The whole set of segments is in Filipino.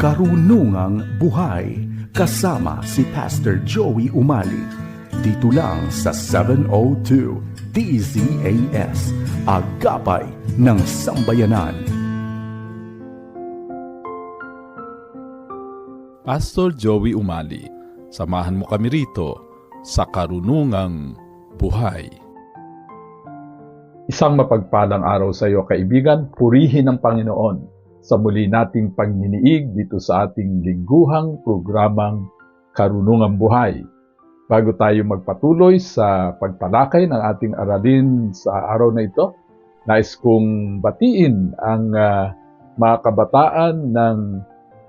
Karunungang Buhay kasama si Pastor Joey Umali. Dito lang sa 702 DZAS, Agapay ng Sambayanan. Pastor Joey Umali, samahan mo kami rito sa Karunungang Buhay. Isang mapagpalang araw sa iyo, kaibigan. Purihin ang Panginoon sa muli nating pagniniig dito sa ating lingguhang programang Karunungang Buhay. Bago tayo magpatuloy sa pagtalakay ng ating aralin sa araw na ito, nais kong batiin ang uh, mga kabataan ng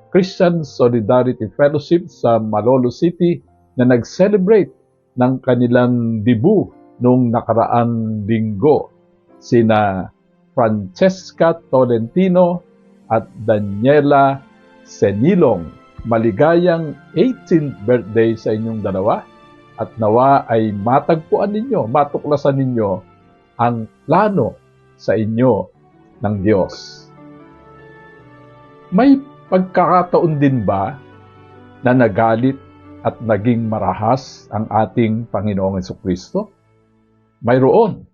Christian Solidarity Fellowship sa Malolo City na nag-celebrate ng kanilang debut noong nakaraang linggo. Sina Francesca Tolentino at Daniela Senilong. Maligayang 18th birthday sa inyong dalawa at nawa ay matagpuan ninyo, matuklasan ninyo ang plano sa inyo ng Diyos. May pagkakataon din ba na nagalit at naging marahas ang ating Panginoong Kristo? Mayroon.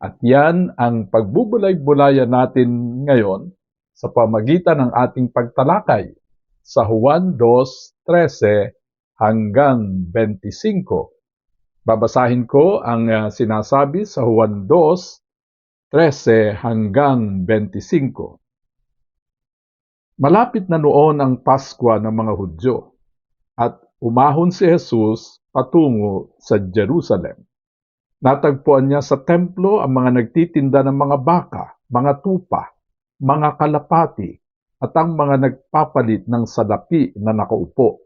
At yan ang pagbubulay-bulayan natin ngayon sa pamagitan ng ating pagtalakay sa Juan 2.13 hanggang 25. Babasahin ko ang uh, sinasabi sa Juan 2.13 hanggang 25. Malapit na noon ang Paskwa ng mga Hudyo at umahon si Jesus patungo sa Jerusalem. Natagpuan niya sa templo ang mga nagtitinda ng mga baka, mga tupa, mga kalapati at ang mga nagpapalit ng salapi na nakaupo.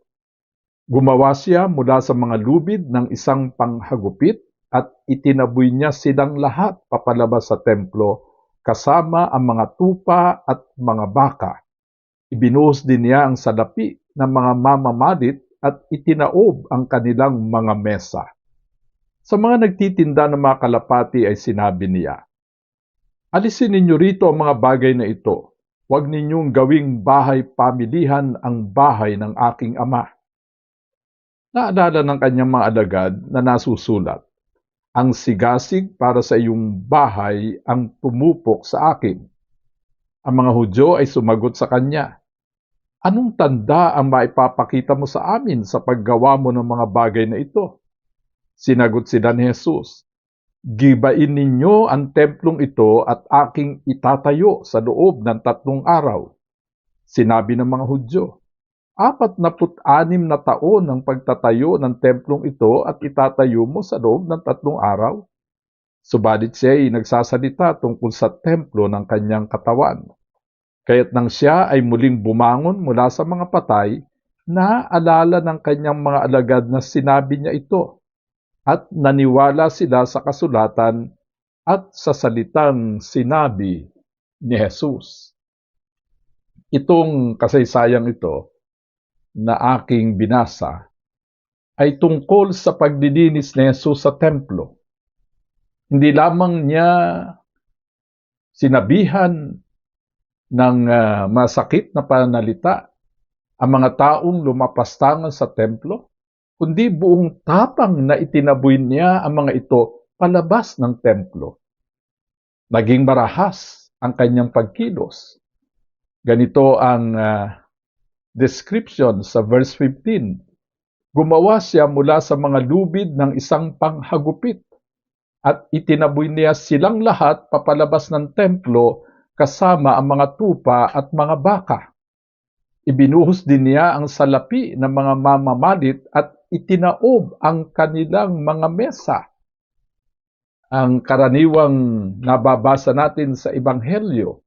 Gumawa siya mula sa mga lubid ng isang panghagupit at itinaboy niya silang lahat papalabas sa templo kasama ang mga tupa at mga baka. Ibinuhos din niya ang salapi ng mga mamamalit at itinaob ang kanilang mga mesa. Sa mga nagtitinda ng mga kalapati ay sinabi niya, Alisin ninyo rito ang mga bagay na ito. Huwag ninyong gawing bahay pamilihan ang bahay ng aking ama. Naalala ng kanyang mga alagad na nasusulat, Ang sigasig para sa iyong bahay ang tumupok sa akin. Ang mga Hudyo ay sumagot sa kanya, Anong tanda ang maipapakita mo sa amin sa paggawa mo ng mga bagay na ito? Sinagot sila ni Jesus, Gibain ninyo ang templong ito at aking itatayo sa loob ng tatlong araw. Sinabi ng mga Hudyo, apat na put-anim na taon ang pagtatayo ng templong ito at itatayo mo sa loob ng tatlong araw. Subalit siya ay nagsasalita tungkol sa templo ng kanyang katawan. Kaya't nang siya ay muling bumangon mula sa mga patay, naaalala ng kanyang mga alagad na sinabi niya ito at naniwala sila sa kasulatan at sa salitang sinabi ni Jesus. Itong kasaysayang ito na aking binasa ay tungkol sa pagdilinis ni Jesus sa templo. Hindi lamang niya sinabihan ng uh, masakit na panalita ang mga taong lumapastangan sa templo, kundi buong tapang na itinaboy niya ang mga ito palabas ng templo. Naging marahas ang kanyang pagkilos. Ganito ang uh, description sa verse 15. Gumawa siya mula sa mga lubid ng isang panghagupit at itinaboy niya silang lahat papalabas ng templo kasama ang mga tupa at mga baka. Ibinuhos din niya ang salapi ng mga mamamalit at itinaob ang kanilang mga mesa. Ang karaniwang nababasa natin sa Ebanghelyo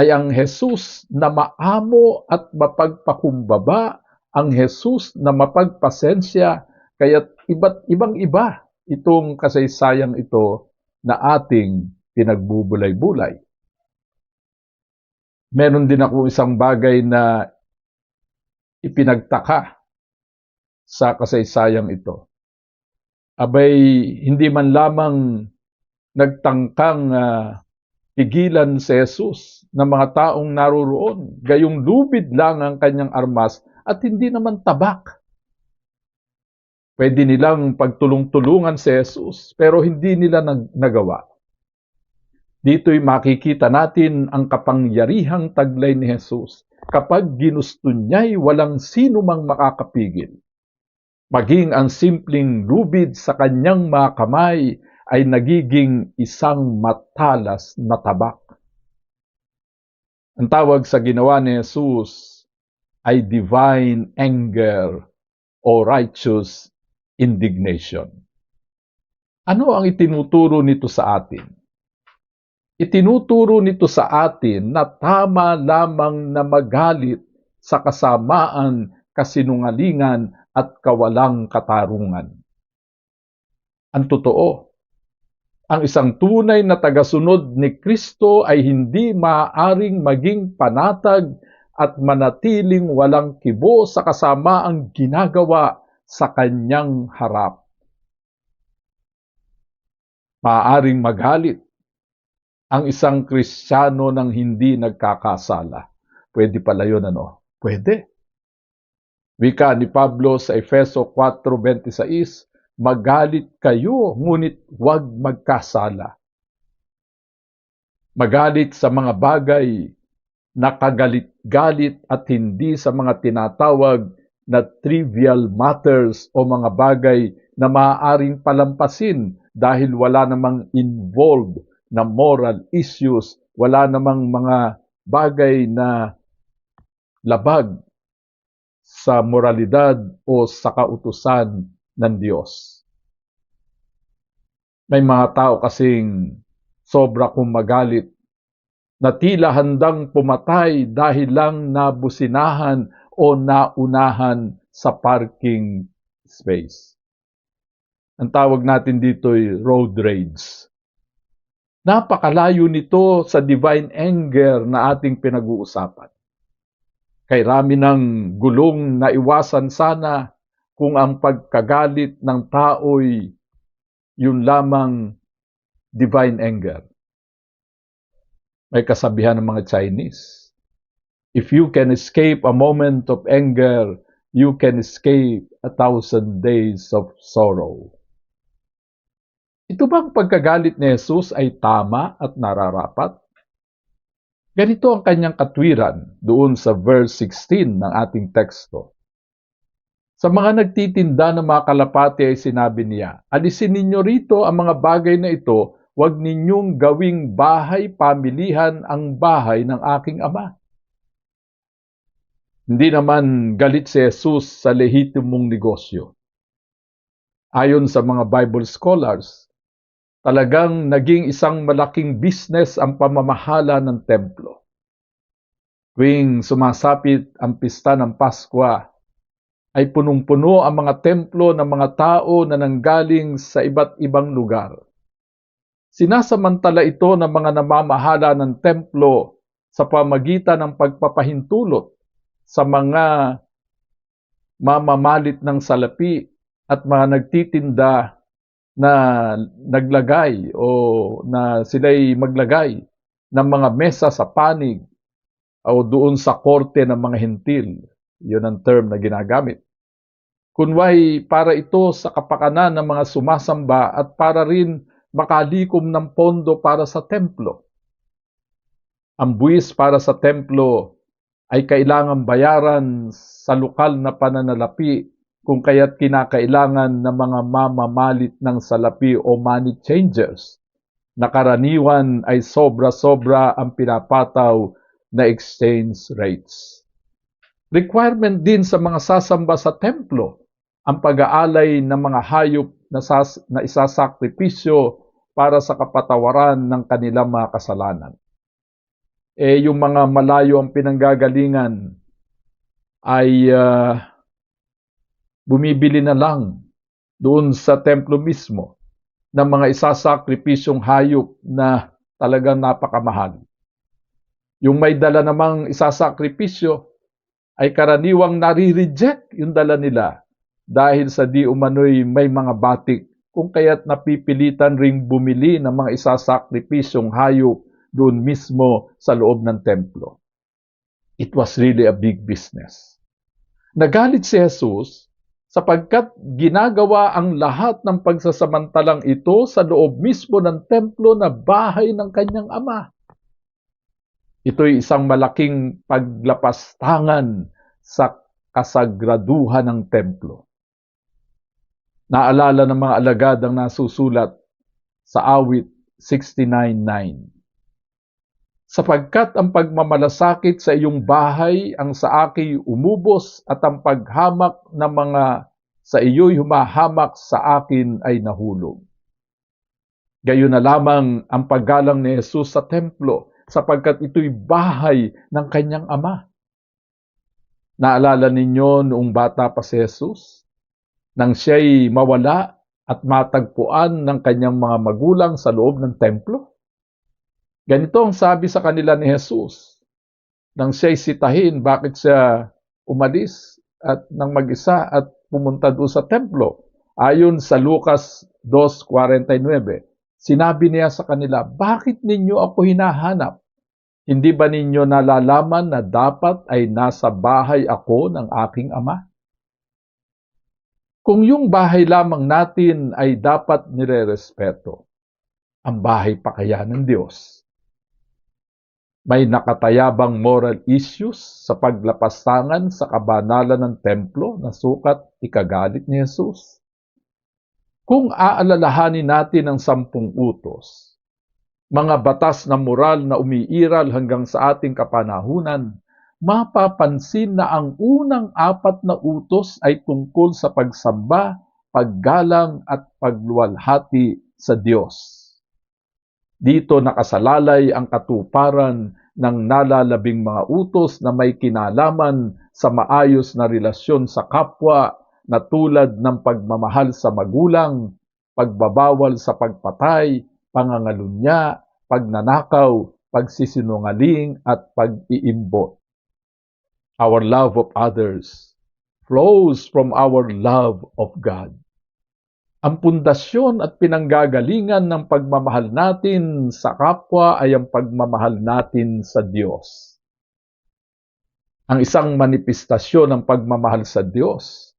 ay ang Jesus na maamo at mapagpakumbaba, ang Jesus na mapagpasensya, kaya't iba't ibang iba itong kasaysayang ito na ating pinagbubulay-bulay. Meron din ako isang bagay na ipinagtaka sa kasaysayang ito. Abay, hindi man lamang nagtangkang uh, pigilan si Jesus ng mga taong naroroon. Gayong lubid lang ang kanyang armas at hindi naman tabak. Pwede nilang pagtulong-tulungan si Jesus pero hindi nila nag- nagawa. Dito'y makikita natin ang kapangyarihang taglay ni Jesus. Kapag ginusto niya'y walang sino mang makakapigil. Maging ang simpleng lubid sa kanyang mga kamay ay nagiging isang matalas na tabak. Ang tawag sa ginawa ni Jesus ay divine anger o righteous indignation. Ano ang itinuturo nito sa atin? Itinuturo nito sa atin na tama lamang na magalit sa kasamaan, kasinungalingan at kawalang katarungan. Ang totoo, ang isang tunay na tagasunod ni Kristo ay hindi maaaring maging panatag at manatiling walang kibo sa kasamaang ginagawa sa kanyang harap. Maaaring magalit ang isang Kristiyano ng hindi nagkakasala. Pwede pala yun, ano? Pwede. Wika ni Pablo sa Efeso 4.26, Magalit kayo, ngunit huwag magkasala. Magalit sa mga bagay na kagalit-galit at hindi sa mga tinatawag na trivial matters o mga bagay na maaaring palampasin dahil wala namang involved na moral issues, wala namang mga bagay na labag sa moralidad o sa kautusan ng Diyos. May mga tao kasing sobra kong magalit na tila handang pumatay dahil lang nabusinahan o naunahan sa parking space. Ang tawag natin dito ay road rage. Napakalayo nito sa divine anger na ating pinag-uusapan. Kay rami ng gulong na iwasan sana kung ang pagkagalit ng tao'y yun lamang divine anger. May kasabihan ng mga Chinese. If you can escape a moment of anger, you can escape a thousand days of sorrow. Ito bang pagkagalit ni Jesus ay tama at nararapat? Ganito ang kanyang katwiran doon sa verse 16 ng ating teksto. Sa mga nagtitinda ng mga kalapati ay sinabi niya, Alisin ninyo rito ang mga bagay na ito, huwag ninyong gawing bahay pamilihan ang bahay ng aking ama. Hindi naman galit si Jesus sa lehitimong negosyo. Ayon sa mga Bible scholars, talagang naging isang malaking business ang pamamahala ng templo. Tuwing sumasapit ang pista ng Paskwa, ay punong-puno ang mga templo ng mga tao na nanggaling sa iba't ibang lugar. Sinasamantala ito ng mga namamahala ng templo sa pamagitan ng pagpapahintulot sa mga mamamalit ng salapi at mga nagtitinda na naglagay o na sila'y maglagay ng mga mesa sa panig o doon sa korte ng mga hentil. Yun ang term na ginagamit. Kunway para ito sa kapakanan ng mga sumasamba at para rin makalikom ng pondo para sa templo. Ang buwis para sa templo ay kailangan bayaran sa lokal na pananalapi kung kaya't kinakailangan ng mga mamamalit ng salapi o money changers na karaniwan ay sobra-sobra ang pinapataw na exchange rates. Requirement din sa mga sasamba sa templo ang pag-aalay ng mga hayop na, sas- na isasakripisyo para sa kapatawaran ng kanilang mga kasalanan. Eh, yung mga malayo ang pinanggagalingan ay uh, bumibili na lang doon sa templo mismo ng mga isasakripisyong hayop na talagang napakamahal. Yung may dala namang isasakripisyo ay karaniwang nare-reject yung dala nila dahil sa di umano'y may mga batik kung kaya't napipilitan ring bumili ng mga isasakripisyong hayop doon mismo sa loob ng templo. It was really a big business. Nagalit si Jesus sapagkat ginagawa ang lahat ng pagsasamantalang ito sa loob mismo ng templo na bahay ng kanyang ama. Ito'y isang malaking paglapastangan sa kasagraduhan ng templo. Naalala ng mga alagad ang nasusulat sa awit 69.9. Sapagkat ang pagmamalasakit sa iyong bahay ang sa akin umubos at ang paghamak ng mga sa iyo'y humahamak sa akin ay nahulog. Gayon na lamang ang paggalang ni Jesus sa templo sapagkat ito'y bahay ng kanyang ama. Naalala ninyo noong bata pa si Jesus? Nang siya'y mawala at matagpuan ng kanyang mga magulang sa loob ng templo? Ganito ang sabi sa kanila ni Jesus. Nang siya'y sitahin, bakit siya umalis at nang mag-isa at pumunta doon sa templo? Ayon sa Lucas 2.49, sinabi niya sa kanila, bakit ninyo ako hinahanap? Hindi ba ninyo nalalaman na dapat ay nasa bahay ako ng aking ama? Kung yung bahay lamang natin ay dapat nire-respeto, ang bahay pa kaya ng Diyos? May nakatayabang moral issues sa paglapastangan sa kabanalan ng templo na sukat ikagalit ni Jesus. Kung aalalahanin natin ang sampung utos, mga batas na moral na umiiral hanggang sa ating kapanahunan, mapapansin na ang unang apat na utos ay tungkol sa pagsamba, paggalang at pagluwalhati sa Diyos. Dito nakasalalay ang katuparan ng nalalabing mga utos na may kinalaman sa maayos na relasyon sa kapwa na tulad ng pagmamahal sa magulang, pagbabawal sa pagpatay, pangangalunya, pagnanakaw, pagsisinungaling at pag-iimbot. Our love of others flows from our love of God. Ang pundasyon at pinanggagalingan ng pagmamahal natin sa kapwa ay ang pagmamahal natin sa Diyos. Ang isang manifestasyon ng pagmamahal sa Diyos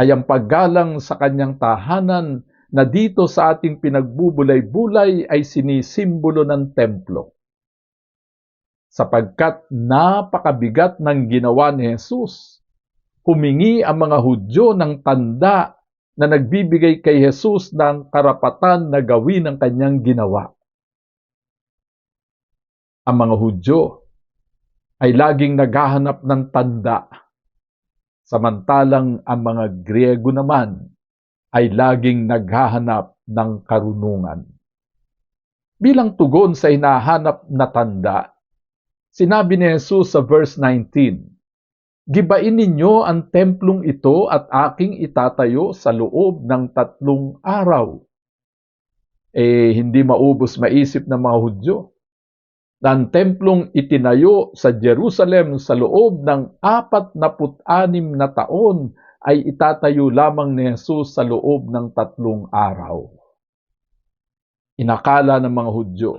ay ang paggalang sa kanyang tahanan na dito sa ating pinagbubulay-bulay ay sinisimbolo ng templo. Sapagkat napakabigat ng ginawa ni Jesus, humingi ang mga Hudyo ng tanda na nagbibigay kay Jesus ng karapatan na gawin ang kanyang ginawa. Ang mga Hudyo ay laging naghahanap ng tanda, samantalang ang mga Griego naman ay laging naghahanap ng karunungan. Bilang tugon sa hinahanap na tanda, sinabi ni Jesus sa verse 19, Gibain ninyo ang templong ito at aking itatayo sa loob ng tatlong araw. Eh, hindi maubos maisip ng mga Hudyo na ang templong itinayo sa Jerusalem sa loob ng apat na taon ay itatayo lamang ni Jesus sa loob ng tatlong araw. Inakala ng mga Hudyo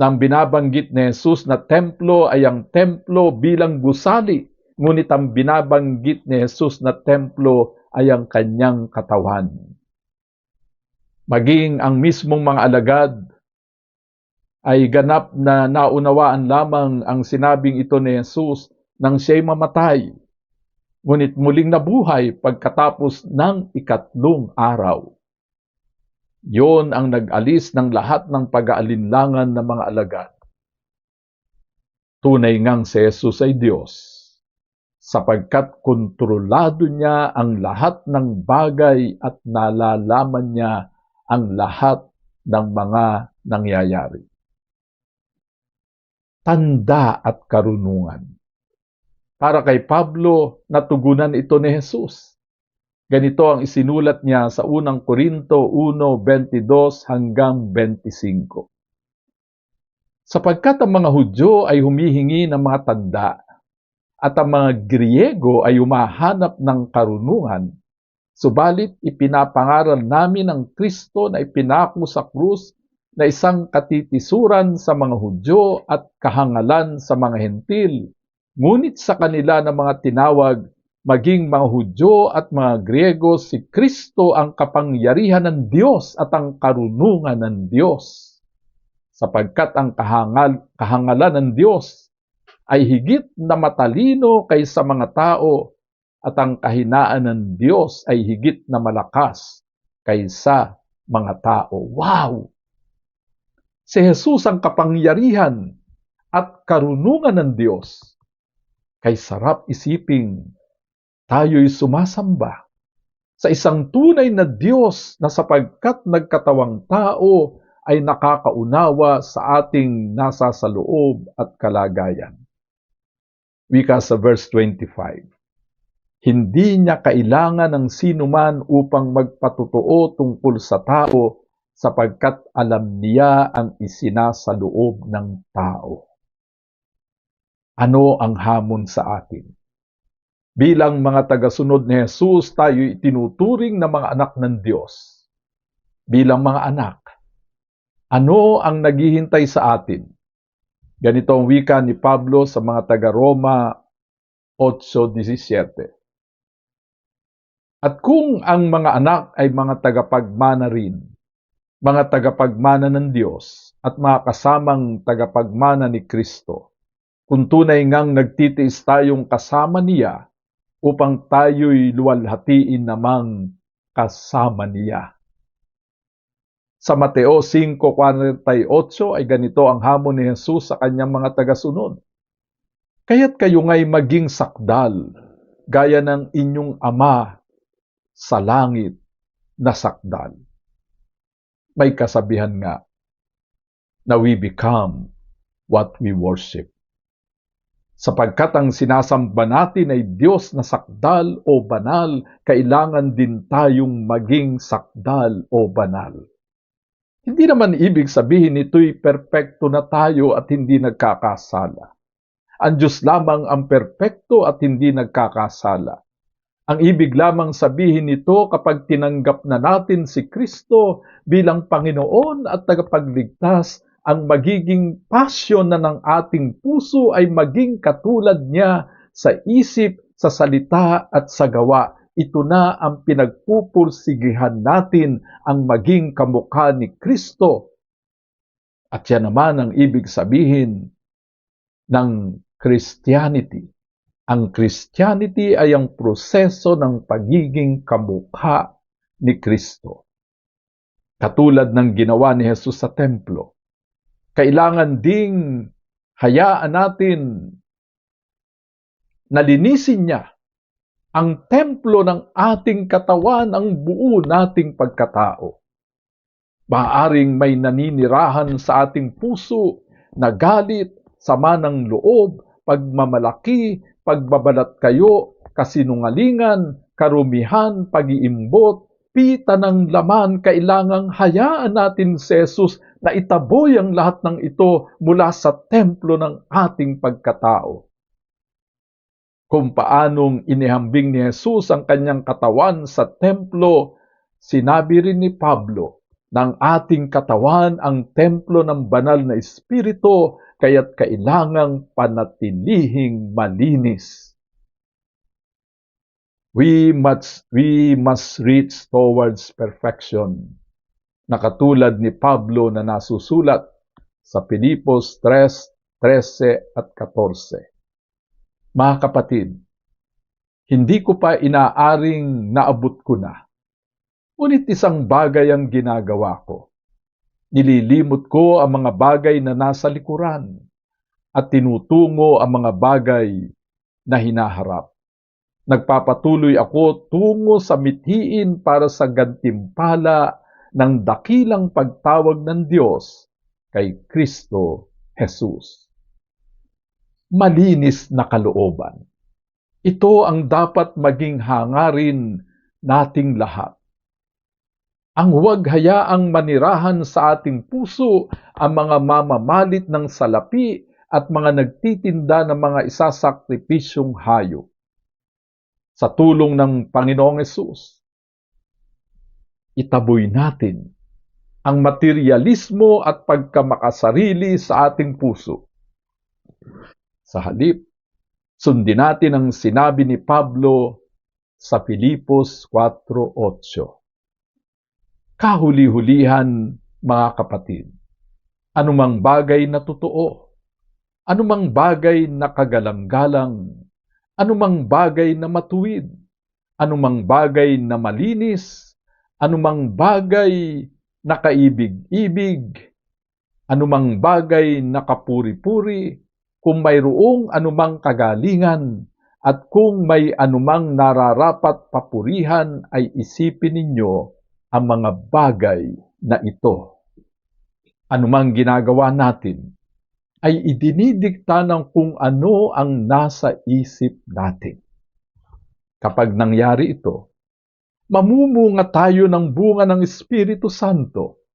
nang binabanggit ni Jesus na templo ay ang templo bilang gusali ngunit ang binabanggit ni Jesus na templo ay ang kanyang katawan. Maging ang mismong mga alagad ay ganap na naunawaan lamang ang sinabing ito ni Jesus nang siya'y mamatay, ngunit muling nabuhay pagkatapos ng ikatlong araw. Yon ang nag-alis ng lahat ng pag-aalinlangan ng mga alagad. Tunay ngang si Jesus ay Diyos sapagkat kontrolado niya ang lahat ng bagay at nalalaman niya ang lahat ng mga nangyayari. Tanda at karunungan. Para kay Pablo, natugunan ito ni Jesus. Ganito ang isinulat niya sa unang Korinto 1:22 hanggang 25. Sapagkat ang mga Hudyo ay humihingi ng mga tanda at ang mga Griego ay umahanap ng karunungan, subalit ipinapangaral namin ang Kristo na ipinako sa krus na isang katitisuran sa mga Hudyo at kahangalan sa mga Hentil, ngunit sa kanila na mga tinawag maging mga Hudyo at mga Griego, si Kristo ang kapangyarihan ng Diyos at ang karunungan ng Diyos. Sapagkat ang kahangal, kahangalan ng Diyos ay higit na matalino kaysa mga tao at ang kahinaan ng Diyos ay higit na malakas kaysa mga tao. Wow! Si Jesus ang kapangyarihan at karunungan ng Diyos. Kay sarap isiping tayo'y sumasamba sa isang tunay na Diyos na sapagkat nagkatawang tao ay nakakaunawa sa ating nasa sa loob at kalagayan. Wika sa verse 25. Hindi niya kailangan ng sinuman upang magpatotoo tungkol sa tao sapagkat alam niya ang isinasa loob ng tao. Ano ang hamon sa atin? Bilang mga tagasunod ni Jesus, tayo itinuturing na mga anak ng Diyos. Bilang mga anak, ano ang naghihintay sa atin? Ganito ang wika ni Pablo sa mga taga-Roma 8.17. At kung ang mga anak ay mga tagapagmana rin, mga tagapagmana ng Diyos at mga kasamang tagapagmana ni Kristo, kung tunay ngang nagtitiis tayong kasama niya upang tayo'y luwalhatiin namang kasama niya. Sa Mateo 5.48 ay ganito ang hamon ni Jesus sa kanyang mga tagasunod. Kaya't kayo nga'y maging sakdal, gaya ng inyong ama sa langit na sakdal. May kasabihan nga na we become what we worship. Sapagkat ang sinasamba natin ay Diyos na sakdal o banal, kailangan din tayong maging sakdal o banal. Hindi naman ibig sabihin ito'y perpekto na tayo at hindi nagkakasala. Ang Diyos lamang ang perpekto at hindi nagkakasala. Ang ibig lamang sabihin nito kapag tinanggap na natin si Kristo bilang Panginoon at tagapagligtas, ang magiging pasyon na ng ating puso ay maging katulad niya sa isip, sa salita at sa gawa. Ito na ang pinagpupursigihan natin ang maging kamukha ni Kristo. At yan naman ang ibig sabihin ng Christianity. Ang Christianity ay ang proseso ng pagiging kamukha ni Kristo. Katulad ng ginawa ni Jesus sa templo, kailangan ding hayaan natin na linisin niya ang templo ng ating katawan, ang buo nating pagkatao. Maaring may naninirahan sa ating puso na galit, sama ng loob, pagmamalaki, pagbabalat kayo, kasinungalingan, karumihan, pag-iimbot, pita ng laman, kailangang hayaan natin si Jesus na itaboy ang lahat ng ito mula sa templo ng ating pagkatao. Kung paanong inihambing ni Jesus ang kanyang katawan sa templo, sinabi rin ni Pablo, ng ating katawan ang templo ng banal na espiritu, kaya't kailangang panatilihing malinis. We must, we must reach towards perfection na katulad ni Pablo na nasusulat sa Pilipos 3, 13 at 14. Mga kapatid, hindi ko pa inaaring naabot ko na. Ngunit isang bagay ang ginagawa ko. Nililimot ko ang mga bagay na nasa likuran at tinutungo ang mga bagay na hinaharap. Nagpapatuloy ako tungo sa mithiin para sa gantimpala ng dakilang pagtawag ng Diyos kay Kristo Jesus malinis na kalooban. Ito ang dapat maging hangarin nating lahat. Ang huwag hayaang manirahan sa ating puso ang mga mamamalit ng salapi at mga nagtitinda ng mga isasakripisyong hayo. Sa tulong ng Panginoong Yesus, itaboy natin ang materialismo at pagkamakasarili sa ating puso. Sa halip, sundin natin ang sinabi ni Pablo sa Filipos 4.8. Kahuli-hulihan, mga kapatid, anumang bagay na totoo, anumang bagay na kagalang-galang, anumang bagay na matuwid, anumang bagay na malinis, anumang bagay na kaibig-ibig, anumang bagay na kapuri-puri, kung mayroong anumang kagalingan, at kung may anumang nararapat papurihan ay isipin ninyo ang mga bagay na ito. Anumang ginagawa natin ay idinidikta ng kung ano ang nasa isip natin. Kapag nangyari ito, mamumunga tayo ng bunga ng Espiritu Santo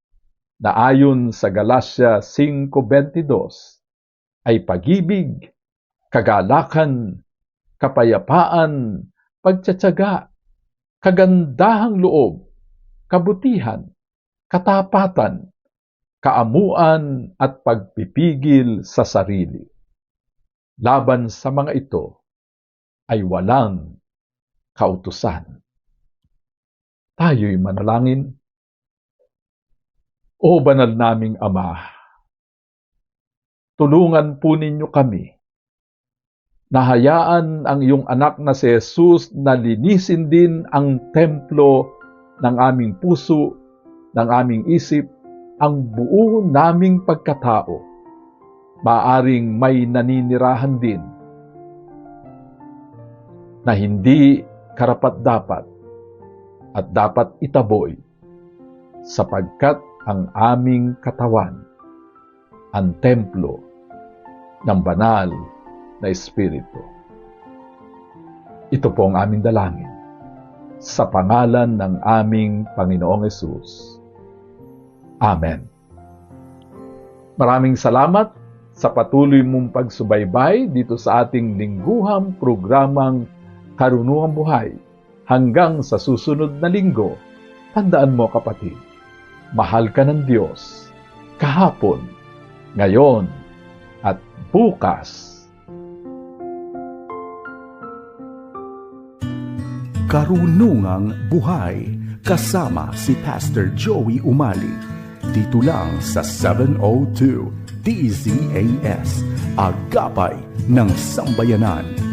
na ayon sa Galacia 5.22 ay pag-ibig, kagalakan, kapayapaan, pagtsatsaga, kagandahang loob, kabutihan, katapatan, kaamuan at pagpipigil sa sarili. Laban sa mga ito ay walang kautusan. Tayo'y manalangin. O banal naming Ama, tulungan po ninyo kami nahayaan ang iyong anak na si Jesus na linisin din ang templo ng aming puso, ng aming isip, ang buo naming pagkatao. Maaring may naninirahan din na hindi karapat-dapat at dapat itaboy sapagkat ang aming katawan, ang templo ng banal na Espiritu. Ito po ang aming dalangin sa pangalan ng aming Panginoong Yesus. Amen. Maraming salamat sa patuloy mong pagsubaybay dito sa ating lingguhang programang Karunungang Buhay. Hanggang sa susunod na linggo, tandaan mo kapatid, mahal ka ng Diyos kahapon, ngayon, at bukas. Karunungang Buhay kasama si Pastor Joey Umali dito lang sa 702 DZAS Agapay ng Sambayanan